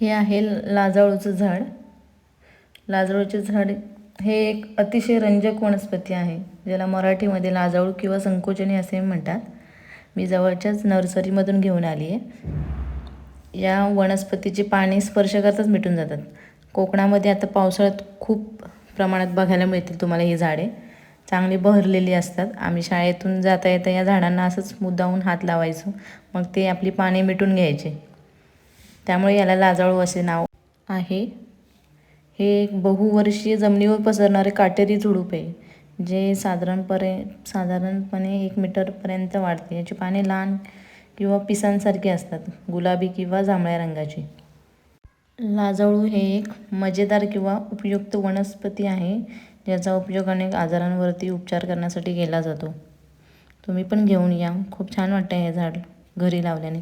हे आहे लाजाळूचं झाड. लाजाळूचे झाड हे एक अतिशय रंजक वनस्पती आहे ज्याला मराठीमध्ये लाजाळू किंवा संकोचनी असे म्हणतात. मी जवळच्याच नर्सरीमधून घेऊन आली आहे. या वनस्पतीची पाने स्पर्श करताच मिटून जातात. कोकणामध्ये आता पावसाळ्यात खूप प्रमाणात बघायला मिळतील तुम्हाला ही झाडे. चांगली बहरलेली असतात. आम्ही शाळेतून जाता येता या झाडांना असंच मुद्दाहून हात लावायचो. मग ते आपली पाने मिटून घ्यायचे. त्यामुळे याला लाजाळू असे नाव आहे. हे एक बहुवर्षीय जमिनीवर पसरणारे काटेरी झुडूप आहे जे साधारणपणे साधारणपणे एक मीटरपर्यंत वाढते. याची पाने लहान किंवा पिसांसारखी असतात गुलाबी किंवा जांभळ्या रंगाची. लाजाळू हे एक मजेदार किंवा उपयुक्त वनस्पती आहे ज्याचा उपयोग अनेक आजारांवरती उपचार करण्यासाठी केला जातो. तुम्ही पण घेऊन या. खूप छान वाटतं हे झाड घरी लावल्याने.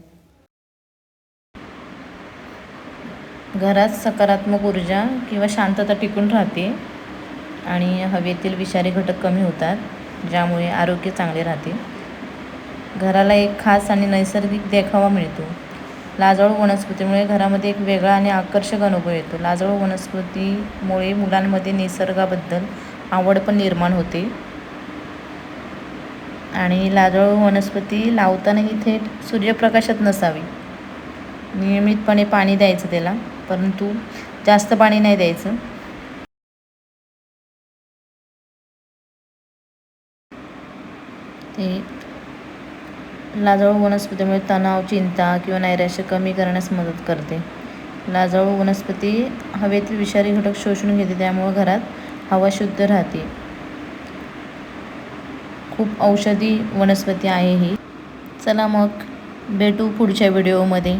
घरात सकारात्मक ऊर्जा किंवा शांतता टिकून राहते आणि हवेतील विषारी घटक कमी होतात ज्यामुळे आरोग्य चांगले राहते. घराला एक खास आणि नैसर्गिक देखावा मिळतो. लाजाळू वनस्पतीमुळे घरामध्ये एक वेगळा आणि आकर्षक अनुभव येतो. लाजाळू वनस्पतीमुळे मुलांमध्ये निसर्गाबद्दल आवड पण निर्माण होते. आणि लाजाळू वनस्पती लावतानाही थेट सूर्यप्रकाशात नसावी. नियमितपणे पाणी द्यायचं त्याला परंतु जास्त पाणी नाही द्यायचं. ते लाजाळू वनस्पतीमुळे तणाव चिंता किंवा नैराश्य कमी करण्यास मदत करते. लाजाळू वनस्पती हवेतील विषारी घटक शोषून घेते त्यामुळे घरात हवा शुद्ध राहते. खूप औषधी वनस्पती आहे ही. चला मग भेटू पुढच्या व्हिडिओमध्ये.